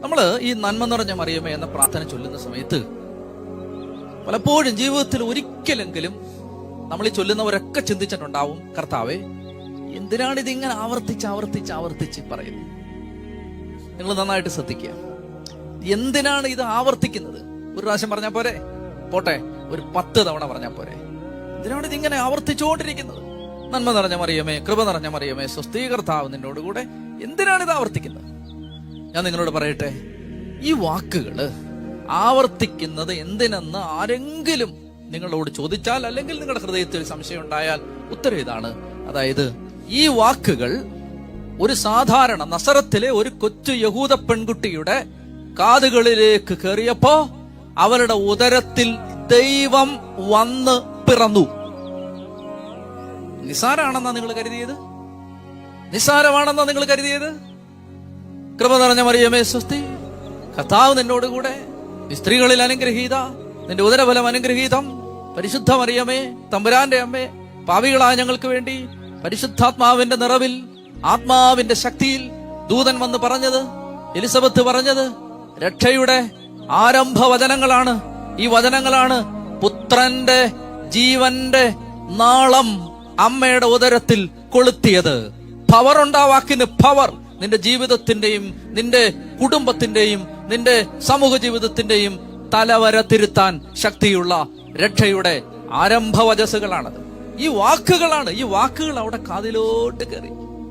നമ്മൾ ഈ നന്മ നിറഞ്ഞ മറിയമേ എന്ന പ്രാർത്ഥന ചൊല്ലുന്ന സമയത്ത് പലപ്പോഴും ജീവിതത്തിൽ ഒരിക്കലെങ്കിലും നമ്മൾ ഈ ചൊല്ലുന്നവരൊക്കെ ചിന്തിച്ചിട്ടുണ്ടാവും കർത്താവെ എന്തിനാണ് ഇതിങ്ങനെ ആവർത്തിച്ച് ആവർത്തിച്ച് ആവർത്തിച്ച് പറയുന്നത്? നിങ്ങൾ നന്നായിട്ട് ശ്രദ്ധിക്കുക. എന്തിനാണ് ഇത് ആവർത്തിക്കുന്നത്? ഒരു പ്രാവശ്യം പറഞ്ഞാൽ പോരെ? പോട്ടെ ഒരു പത്ത് തവണ പറഞ്ഞാൽ പോരെ. എന്തിനാണ് ഇതിങ്ങനെ ആവർത്തിച്ചുകൊണ്ടിരിക്കുന്നത്? നന്മ നിറഞ്ഞ മറിയമേ കൃപ നിറഞ്ഞ മറിയമേ സ്വസ്ഥീകർത്താവ് നിന്നോടുകൂടെ എന്തിനാണ് ഇത് ആവർത്തിക്കുന്നത്? ഞാൻ നിങ്ങളോട് പറയട്ടെ ഈ വാക്കുകൾ ആവർത്തിക്കുന്നത് എന്തിനെന്ന് ആരെങ്കിലും നിങ്ങളോട് ചോദിച്ചാൽ അല്ലെങ്കിൽ നിങ്ങളുടെ ഹൃദയത്തിൽ സംശയം ഉണ്ടായാൽ ഉത്തരം ഇതാണ്. അതായത് ഈ വാക്കുകൾ ഒരു സാധാരണ നസറത്തിലെ ഒരു കൊച്ചു യഹൂദ പെൺകുട്ടിയുടെ കാതുകളിലേക്ക് കയറിയപ്പോ അവരുടെ ഉദരത്തിൽ ദൈവം വന്ന് പിറന്നു. നിസാരാണെന്നാ നിങ്ങൾ കരുതിയത്? നിസാരമാണെന്നാ നിങ്ങൾ കരുതിയത്? കൃപ നിറഞ്ഞ മറിയമേ സ്വസ്തി. കർത്താവ് നിന്നോട് കൂടെ സ്ത്രീകളിൽ അനുഗ്രഹീത നിന്റെ ഉദരഫലം അനുഗ്രഹീതം. പരിശുദ്ധ മറിയമേ തമ്പുരാന്റെ അമ്മേ പാവികളായ ഞങ്ങൾക്ക് വേണ്ടി പരിശുദ്ധാത്മാവിന്റെ നിറവിൽ ആത്മാവിന്റെ ശക്തിയിൽ ദൂതൻ വന്ന് പറഞ്ഞത് എലിസബത്ത് പറഞ്ഞത് രക്ഷയുടെ ആരംഭ വചനങ്ങളാണ് ഈ വചനങ്ങളാണ് പുത്രന്റെ ജീവന്റെ നാളം അമ്മയുടെ ഉദരത്തിൽ കൊളുത്തിയത്. Power ഉണ്ടാവാക്കിന് power. നിന്റെ ജീവിതത്തിന്റെയും നിന്റെ കുടുംബത്തിന്റെയും നിന്റെ സമൂഹ ജീവിതത്തിന്റെയും തലവര തിരുത്താൻ ശക്തിയുള്ള രക്ഷയുടെ ആരംഭവചസ്സുകളാണത്. ഈ വാക്കുകളാണ് ഈ വാക്കുകൾ അവിടെ കാതിലോട്ട് കയറി.